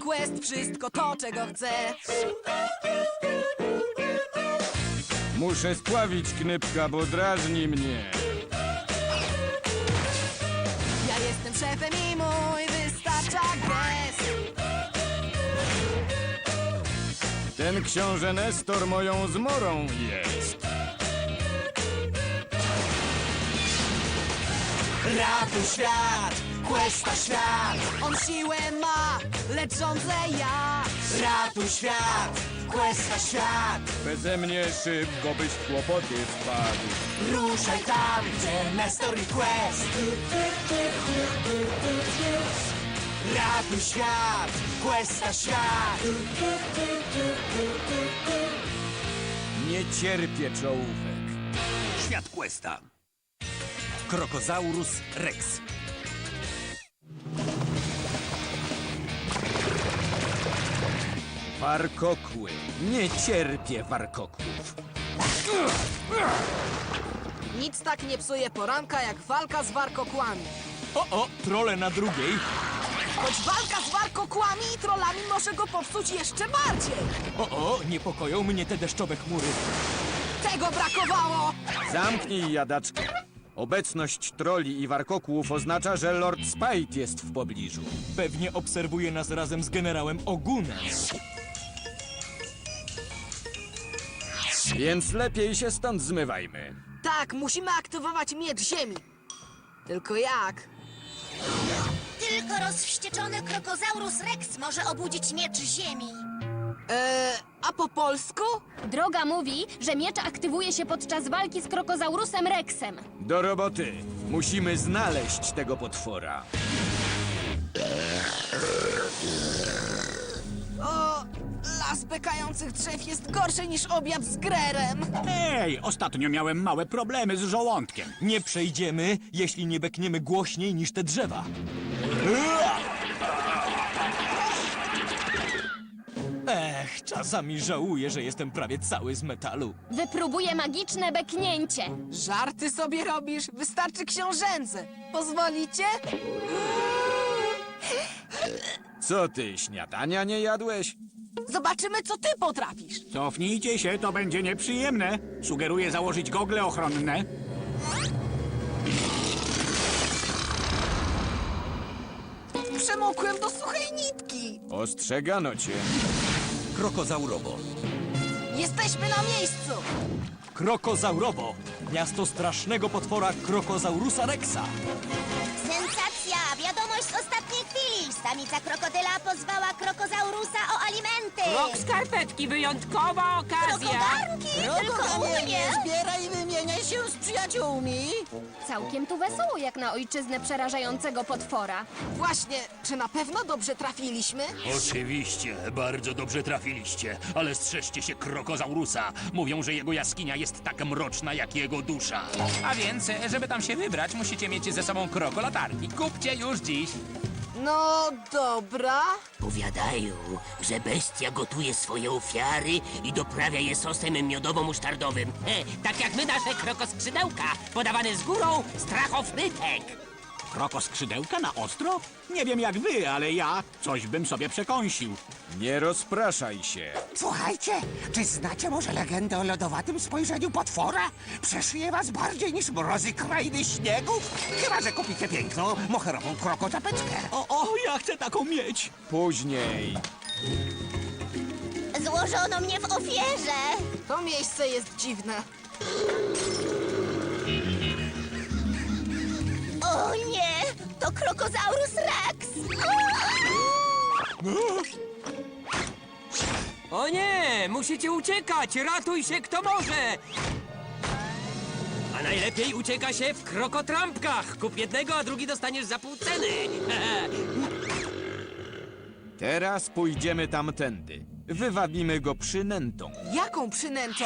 Quest, wszystko to, czego chcę. Muszę spławić knypka, bo drażni mnie. Ja jestem szefem i mój wystarcza gest. Ten książę Nestor moją zmorą jest. Ratuj świat, Questa świat. On siłę ma, lecz rządzę ja. Ratuj świat, Questa świat. Beze mnie szybko byś w kłopoty wpadł. Ruszaj tam, gdzie Nestor i Quest. Ratuj świat, Questa świat. Nie cierpię czołówek. Świat Questa. Krokozaurus Rex. Warkokły. Nie cierpię warkokłów. Nic tak nie psuje poranka jak walka z warkokłami. O, o, trole na drugiej. Choć walka z warkokłami i trollami może go popsuć jeszcze bardziej. O, o, niepokoją mnie te deszczowe chmury. Tego brakowało! Zamknij jadaczkę. Obecność troli i warkokłów oznacza, że Lord Spite jest w pobliżu. Pewnie obserwuje nas razem z generałem Ogunem. Więc lepiej się stąd zmywajmy. Tak, musimy aktywować miecz ziemi. Tylko jak? Tylko rozwścieczony krokozaurus Rex może obudzić miecz ziemi. Eee, a po polsku? Droga mówi, że miecz aktywuje się podczas walki z krokozaurusem Rexem. Do roboty. Musimy znaleźć tego potwora. Las drzew jest gorszy niż obiad z grerem. Ej, ostatnio miałem małe problemy z żołądkiem. Nie przejdziemy, jeśli nie bekniemy głośniej niż te drzewa. Ech, czasami żałuję, że jestem prawie cały z metalu. Wypróbuję magiczne beknięcie. Żarty sobie robisz? Wystarczy książęce. Pozwolicie? Co ty, śniadania nie jadłeś? Zobaczymy, co ty potrafisz. Cofnijcie się, to będzie nieprzyjemne. Sugeruję założyć gogle ochronne. Przemokłem do suchej nitki. Ostrzegano cię. Krokozaurowo. Jesteśmy na miejscu. Krokozaurowo. Miasto strasznego potwora Krokozaurusa Rexa. Samica krokodyla pozwała krokozaurusa o alimenty! Rok skarpetki, wyjątkowa okazja. Krokogarnki! Tylko u mnie! zbieraj i wymieniaj się z przyjaciółmi. Całkiem tu wesoło, jak na ojczyznę przerażającego potwora. Właśnie, czy na pewno dobrze trafiliśmy? Oczywiście, bardzo dobrze trafiliście, ale strzeżcie się krokozaurusa. Mówią, że jego jaskinia jest tak mroczna jak jego dusza. A więc, żeby tam się wybrać, musicie mieć ze sobą krokolatarki. Kupcie już dziś. No dobra. Powiadają, że bestia gotuje swoje ofiary i doprawia je sosem miodowo-musztardowym. E, tak jak my nasze krokoskrzydełka, podawane z górą strachofrytek. Krokoskrzydełka na ostro? Nie wiem jak wy, ale ja coś bym sobie przekąsił. Nie rozpraszaj się. Słuchajcie, czy znacie może legendę o lodowatym spojrzeniu potwora? Przeszyje was bardziej niż mrozy krainy śniegu? Chyba, że kupicie piękną, moherową krokoczapeczkę. O, o, ja chcę taką mieć. Później. Złożono mnie w ofierze! To miejsce jest dziwne. O nie! To krokozaurus Rex! O nie, musicie uciekać, ratuj się kto może. A najlepiej ucieka się w krokotrampkach. Kup jednego, a drugi dostaniesz za pół ceny. Teraz pójdziemy tamtędy. Wywabimy go przynętą. Jaką przynętą?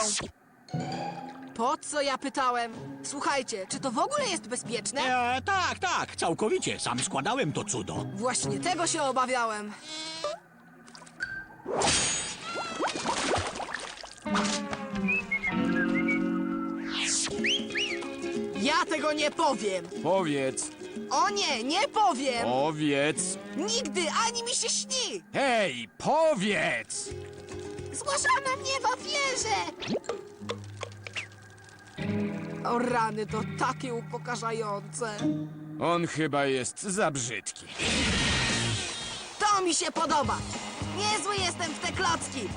Po co ja pytałem? Słuchajcie, czy to w ogóle jest bezpieczne? E, tak, tak, całkowicie. Sam składałem to cudo. Właśnie tego się obawiałem. Ja tego nie powiem. Powiedz, O nie, nie powiem! Powiedz. Nigdy, ani mi się śni! Hej, powiedz! Zgłaszano mnie w ofierze! O rany, to takie upokarzające. On chyba jest za brzydki. To mi się podoba! Niezły jestem w te klocki!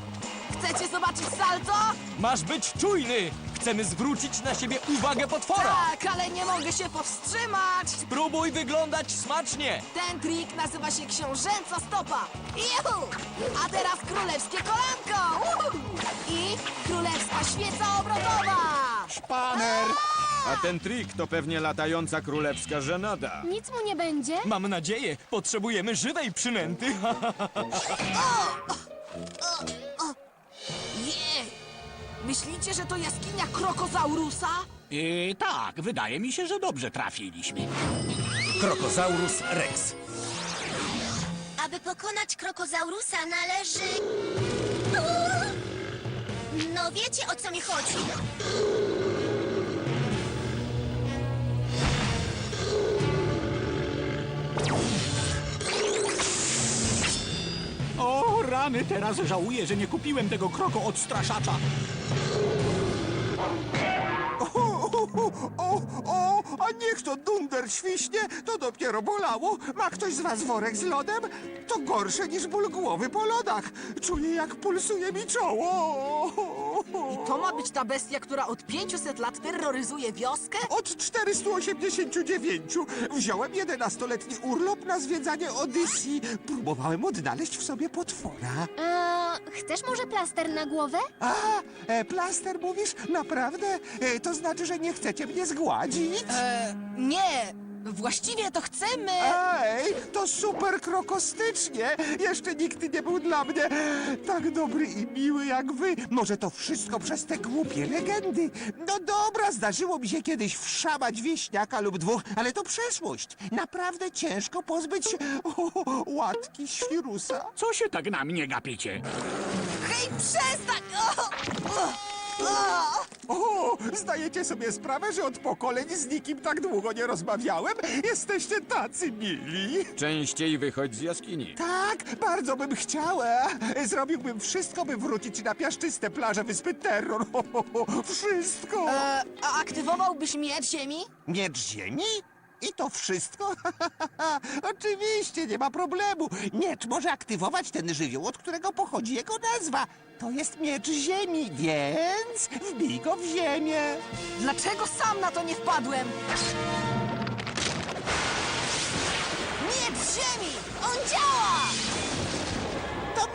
Chcecie zobaczyć salto? Masz być czujny! Chcemy zwrócić na siebie uwagę potwora! Tak, ale nie mogę się powstrzymać! Spróbuj wyglądać smacznie! Ten trik nazywa się książęca stopa! Juhu! A teraz królewskie kolanko! Uhu! I królewska świeca obrotowa! Szpaner! A ten trik to pewnie latająca królewska żenada. Nic mu nie będzie? Mam nadzieję, potrzebujemy żywej przynęty. Jej! Myślicie, że to jaskinia krokozaurusa? I tak, wydaje mi się, że dobrze trafiliśmy. Krokozaurus rex. Aby pokonać krokozaurusa należy... No wiecie o co mi chodzi. O, rany, teraz żałuję, że nie kupiłem tego kroko odstraszacza. O, o, a niech to dunder świśnie, to dopiero bolało. Ma ktoś z was worek z lodem? To gorsze niż ból głowy po lodach. Czuję, jak pulsuje mi czoło. To ma być ta bestia, która od 500 lat terroryzuje wioskę? Od 489 wziąłem 11-letni urlop na zwiedzanie Odyssey. Próbowałem odnaleźć w sobie potwora. Eee, chcesz może plaster na głowę? A, e, plaster mówisz? Naprawdę? E, to znaczy, że nie chcecie mnie zgładzić? E, nie! Właściwie to chcemy... Ej, to super krokostycznie! Jeszcze nikt nie był dla mnie tak dobry i miły jak wy. Może to wszystko przez te głupie legendy. No dobra, zdarzyło mi się kiedyś wszamać wieśniaka lub dwóch, ale to przeszłość. Naprawdę ciężko pozbyć się o, łatki świrusa. Co się tak na mnie gapicie? Hej, przestań! O! O! O! Zdajecie sobie sprawę, że od pokoleń z nikim tak długo nie rozmawiałem? Jesteście tacy mili. Częściej wychodź z jaskini. Tak, bardzo bym chciała. Zrobiłbym wszystko, by wrócić na piaszczyste plaże wyspy Terror. Ho, ho, ho, wszystko. E, a aktywowałbyś miecz ziemi? Miecz ziemi? I to wszystko? Oczywiście, nie ma problemu. Miecz może aktywować ten żywioł, od którego pochodzi jego nazwa. To jest miecz ziemi, więc wbij go w ziemię. Dlaczego sam na to nie wpadłem? Miecz ziemi! On działa!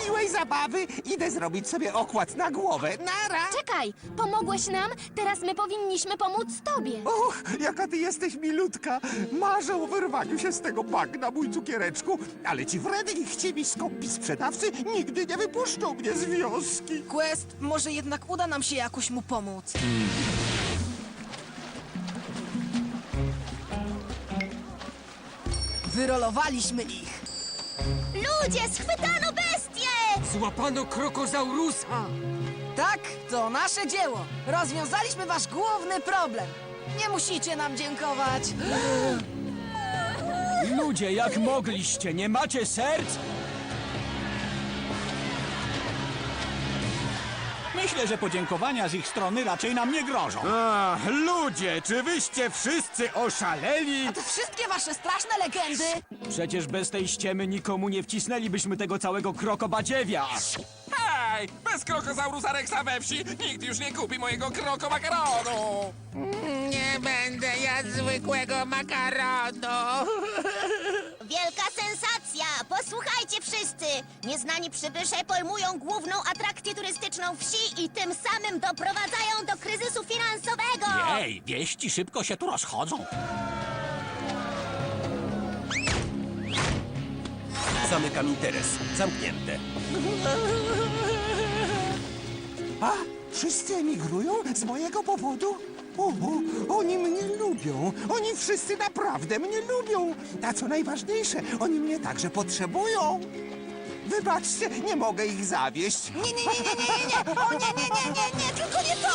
Miłej zabawy idę zrobić sobie okład na głowę. Nara! Czekaj, pomogłeś nam, teraz my powinniśmy pomóc tobie. Och, jaka ty jesteś milutka! Marzę o wyrwaniu się z tego bagna, mój cukiereczku, ale ci wredni chciwi skąpi sprzedawcy nigdy nie wypuszczą mnie z wioski. Quest, może jednak uda nam się jakoś mu pomóc. Wyrolowaliśmy ich. Ludzie, schwytano bestię! Złapano krokozaurusa! Tak, to nasze dzieło. Rozwiązaliśmy wasz główny problem. Nie musicie nam dziękować. Ludzie, jak mogliście? Nie macie serc? Myślę, że podziękowania z ich strony raczej nam nie grożą. Ach, ludzie, czy wyście wszyscy oszaleli? To wszystkie wasze straszne legendy. Przecież bez tej ściemy nikomu nie wcisnęlibyśmy tego całego krokobadziewia. Hej! Bez krokozaurusa Rexa we wsi nikt już nie kupi mojego kroko makaronu! Nie będę jadł zwykłego makaronu. Wielka Posłuchajcie wszyscy! Nieznani przybysze pojmują główną atrakcję turystyczną wsi i tym samym doprowadzają do kryzysu finansowego! Ej, wieści szybko się tu rozchodzą. Zamykam interes. Zamknięte. A, wszyscy emigrują z mojego powodu? O, oni mnie lubią. Oni wszyscy naprawdę mnie lubią. A co najważniejsze, oni mnie także potrzebują. Wybaczcie, nie mogę ich zawieść. Nie, nie, nie, nie, nie, nie, nie. O nie, nie, nie, nie, nie, tylko nie to!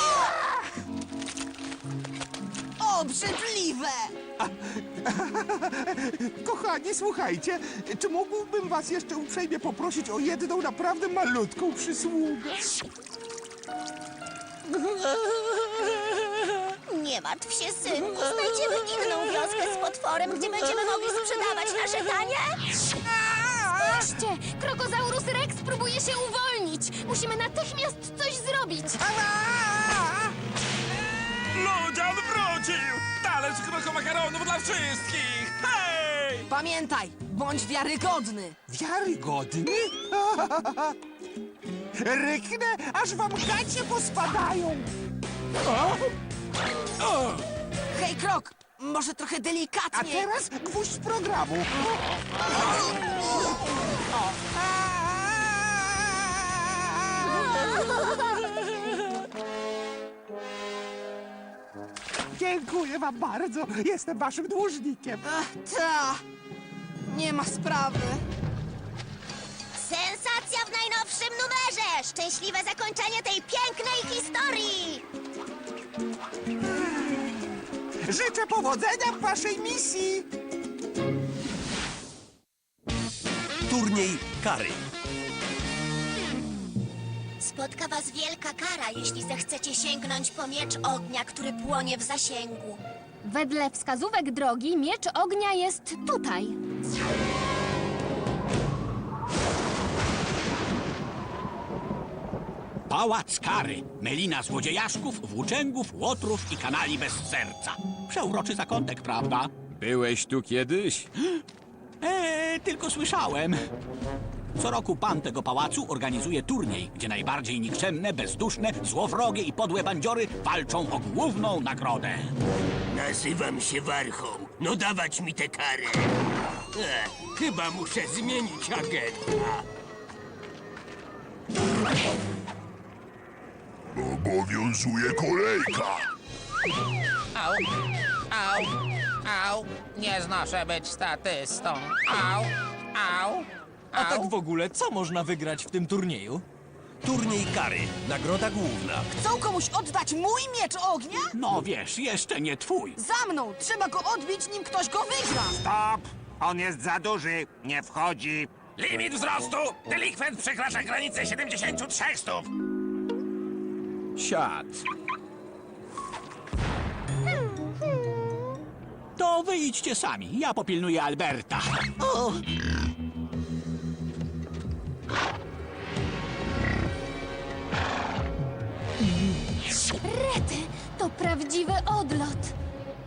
Obrzydliwe! Kochani, słuchajcie, czy mógłbym was jeszcze uprzejmie poprosić o jedną naprawdę malutką przysługę? Nie martw się, synku. Znajdziemy inną wioskę z potworem, gdzie będziemy mogli sprzedawać nasze danie. Spójrzcie! Krokozaurus Rex próbuje się uwolnić! Musimy natychmiast coś zrobić! Ludzian wrócił! Talerz krokomakaronów dla wszystkich! Hej! Pamiętaj, bądź wiarygodny. Wiarygodny? Ryknę, aż wam gacie pospadają. Hej, Krok, może trochę A delikatnie. teraz gwóźdź programu. Dziękuję wam bardzo. Jestem waszym dłużnikiem. Ach, ta. Nie ma sprawy. Szczęśliwe zakończenie tej pięknej historii! Życzę powodzenia w waszej misji. Turniej kary. Spotka was wielka kara, jeśli zechcecie sięgnąć po miecz ognia, który płonie w zasięgu. Wedle wskazówek drogi miecz ognia jest tutaj. Pałac kary. Melina złodziejaszków, włóczęgów, łotrów i kanali bez serca. Przeuroczy zakątek, prawda? Byłeś tu kiedyś? Eee, tylko słyszałem. Co roku pan tego pałacu organizuje turniej, gdzie najbardziej nikczemne, bezduszne, złowrogie i podłe bandziory walczą o główną nagrodę. Nazywam się Warchoł. No dawać mi te kary. E, chyba muszę zmienić agenta. Obowiązuje kolejka. Au, au, au. Nie znoszę być statystą. Au, au, A tak au. w ogóle, co można wygrać w tym turnieju? Turniej kary. Nagroda główna. Chcą komuś oddać mój miecz ognia? No wiesz, jeszcze nie twój. Za mną! Trzeba go odbić, nim ktoś go wygra! Stop! On jest za duży. Nie wchodzi. Limit wzrostu! Delikwent przekracza granicę 73 stóp! Siad. To wyjdźcie sami. Ja popilnuję Alberta. O, Rety! To prawdziwy odlot!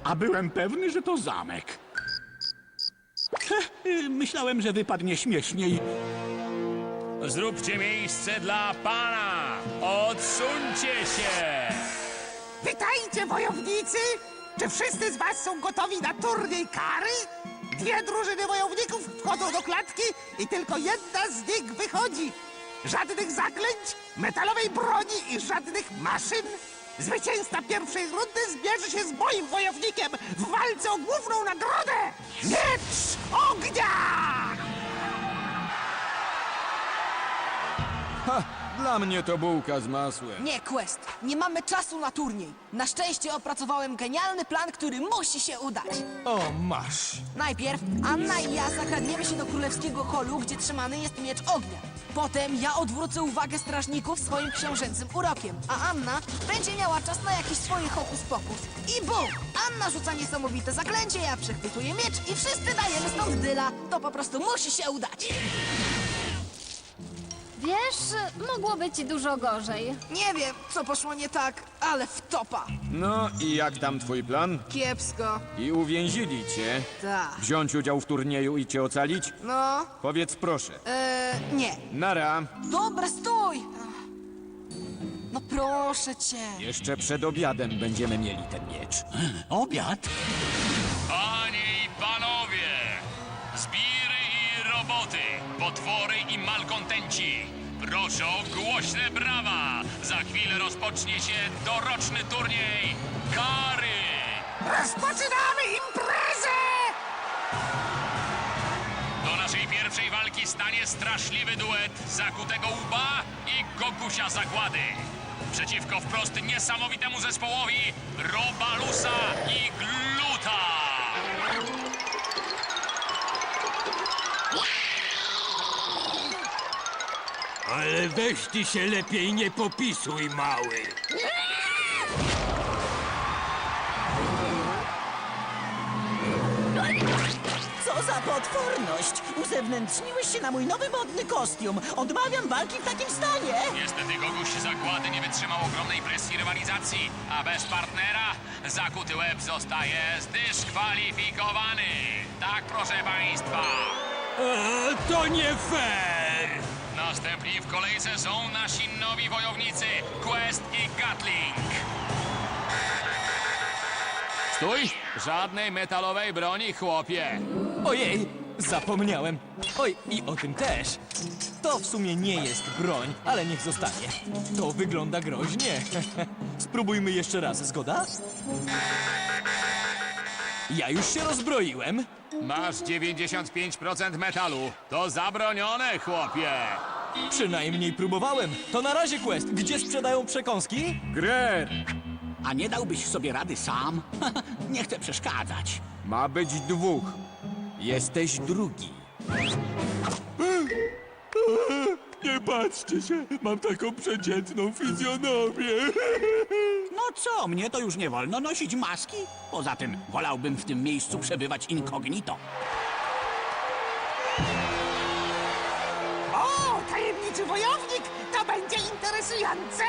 a byłem pewny, że to zamek. Heh, y, Myślałem, że wypadnie śmieszniej. Zróbcie miejsce dla pana! Odsuńcie się! Witajcie, wojownicy! Czy wszyscy z was są gotowi na turniej kary? Dwie drużyny wojowników wchodzą do klatki i tylko jedna z nich wychodzi. Żadnych zaklęć, metalowej broni i żadnych maszyn. Zwycięzca pierwszej rundy zmierzy się z moim wojownikiem w walce o główną nagrodę! Miecz ognia! Ha! Dla mnie to bułka z masłem. Nie, Quest, nie mamy czasu na turniej. Na szczęście opracowałem genialny plan, który musi się udać. O, masz. Najpierw Anna i ja zakradniemy się do królewskiego holu, gdzie trzymany jest miecz ognia. Potem ja odwrócę uwagę strażników swoim książęcym urokiem, a Anna będzie miała czas na jakiś swój hokus pokus. I bum! Anna rzuca niesamowite zaklęcie, ja przechwytuję miecz i wszyscy dajemy stąd dyla. To po prostu musi się udać. Wiesz, mogło być dużo gorzej. Nie wiem, co poszło nie tak, ale wtopa. No i jak tam twój plan? Kiepsko. I uwięzili cię? Ta. Wziąć udział w turnieju i cię ocalić? No, Powiedz proszę. eee, nie. Nara, Dobra, stój! No proszę cię. jeszcze przed obiadem będziemy mieli ten miecz. Obiad? Panie i panowie! Roboty, potwory i malkontenci! Proszę o głośne brawa! Za chwilę rozpocznie się doroczny turniej Kary! Rozpoczynamy imprezę! Do naszej pierwszej walki stanie straszliwy duet Zakutego Łba i Gogusia Zagłady. Przeciwko wprost niesamowitemu zespołowi Robalusa i Gluta. Ale weź ty się lepiej nie popisuj, mały. Co za potworność! Uzewnętrzniłeś się na mój nowy modny kostium. Odmawiam walki w takim stanie. Niestety Goguś zakłady nie wytrzymał ogromnej presji rywalizacji, a bez partnera zakuty łeb zostaje zdyskwalifikowany. Tak, proszę państwa. E, to nie fair! Następni w kolejce są nasi nowi wojownicy Quest i Gatling. Stój! Żadnej metalowej broni, chłopie. Ojej, zapomniałem. Oj, i o tym też. To w sumie nie jest broń, ale niech zostanie. To wygląda groźnie. Spróbujmy jeszcze raz, zgoda? Ja już się rozbroiłem. Masz 95% metalu. To zabronione, chłopie. Przynajmniej próbowałem. To na razie quest. Gdzie sprzedają przekąski? Grer! A nie dałbyś sobie rady sam? nie chcę przeszkadzać. Ma być dwóch. Jesteś drugi. Nie patrzcie się, mam taką przeciętną fizjonomię. No co, mnie to już nie wolno nosić maski? Poza tym wolałbym w tym miejscu przebywać incognito. Tajemniczy wojownik! To będzie interesujące!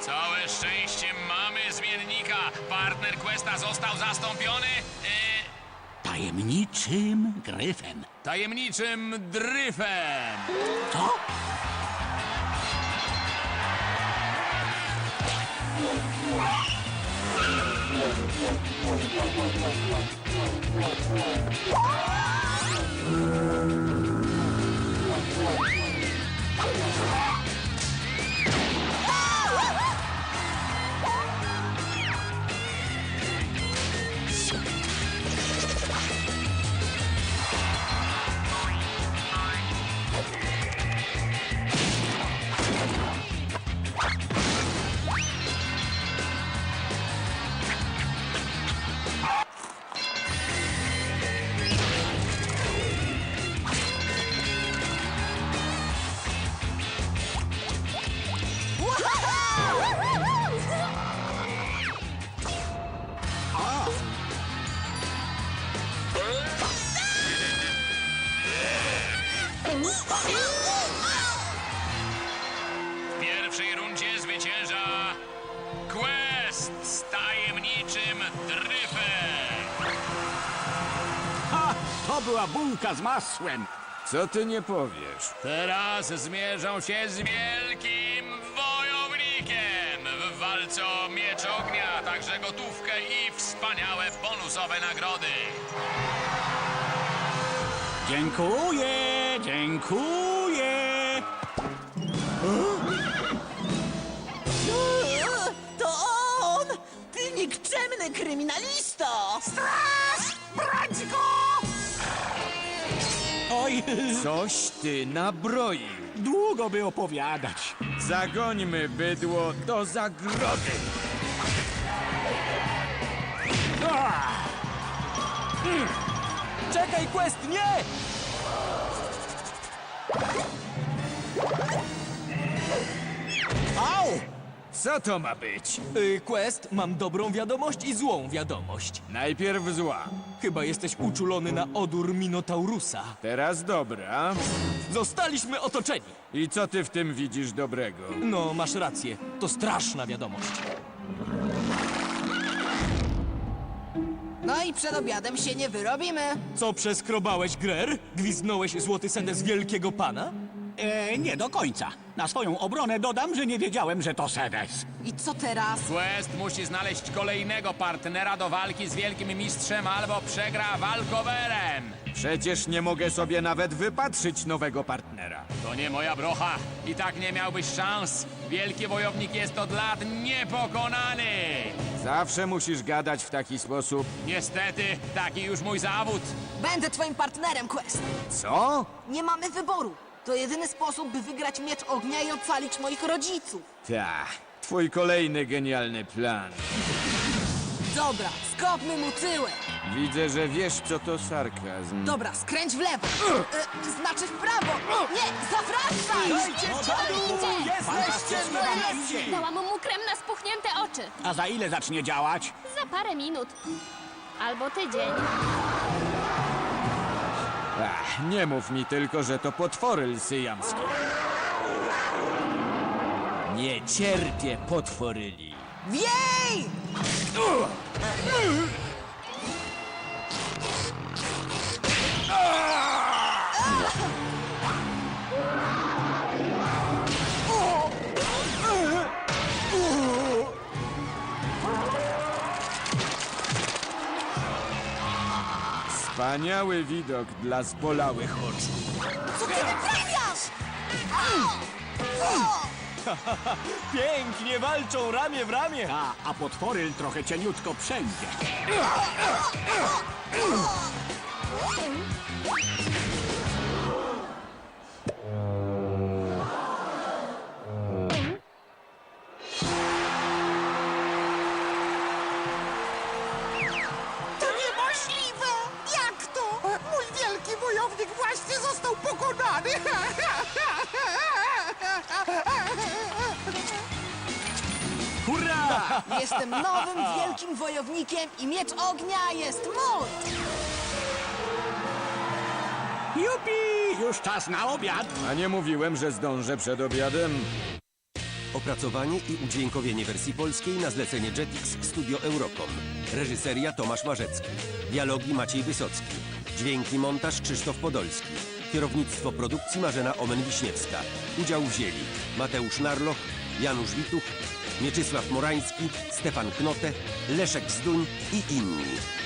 Całe szczęście mamy zmiennika. Partner Questa został zastąpiony e, Tajemniczym gryfem. tajemniczym dryfem. Co? Oh, To była bułka z masłem. Co ty nie powiesz? Teraz zmierzą się z wielkim wojownikiem w walce o miecz ognia, także gotówkę i wspaniałe bonusowe nagrody. Dziękuję, dziękuję. To on! Ty nikczemny kryminalisto! Straż! Brać go! Oj, Coś ty nabroił. długo by opowiadać. Zagońmy bydło do zagrody. Czekaj, quest, nie! Au! Co to ma być? Y, quest, mam dobrą wiadomość i złą wiadomość. Najpierw zła, Chyba jesteś uczulony na odór Minotaurusa. teraz dobra. Zostaliśmy otoczeni. I co ty w tym widzisz dobrego? No, masz rację. To straszna wiadomość. No i przed obiadem się nie wyrobimy. Co przeskrobałeś, Grer? Gwiznąłeś złoty sedes wielkiego pana? E, nie do końca. Na swoją obronę dodam, że nie wiedziałem, że to sedes. I co teraz? Quest musi znaleźć kolejnego partnera do walki z wielkim mistrzem albo przegra walkowerem. Przecież nie mogę sobie nawet wypatrzyć nowego partnera. To nie moja brocha. I tak nie miałbyś szans. Wielki wojownik jest od lat niepokonany. Zawsze musisz gadać w taki sposób. Niestety, taki już mój zawód. Będę twoim partnerem, Quest. Co? Nie mamy wyboru. To jedyny sposób, by wygrać miecz ognia i ocalić moich rodziców. Ta, twój kolejny genialny plan. Dobra, skopmy mu tyłek. Widzę, że wiesz, co to sarkazm. Dobra, skręć w lewo. E, znaczy w prawo. Nie, zawracaj! Jesteście na Dałam mu krem na spuchnięte oczy. A za ile zacznie działać? Za parę minut. Albo tydzień. Ach, nie mów mi tylko, że to potwory syjamskie. Nie cierpię potworyli. Wiej! Wspaniały widok dla zbolałych oczu. Co ty wyprawiasz? Pięknie walczą ramię w ramię. A, a potwory trochę cieniutko wszędzie. Jestem nowym wielkim wojownikiem i miecz ognia jest mój! Jupi! Już czas na obiad. A nie mówiłem, że zdążę przed obiadem? Opracowanie i udźwiękowienie wersji polskiej na zlecenie Jetix Studio Eurocom. Reżyseria Tomasz Marzecki. Dialogi Maciej Wysocki. Dźwięki montaż Krzysztof Podolski. Kierownictwo produkcji Marzena Omen-Wiśniewska. Udział wzięli Mateusz Narloch, Janusz Wituch, Mieczysław Morański, Stefan Knote, Leszek Zduń i inni.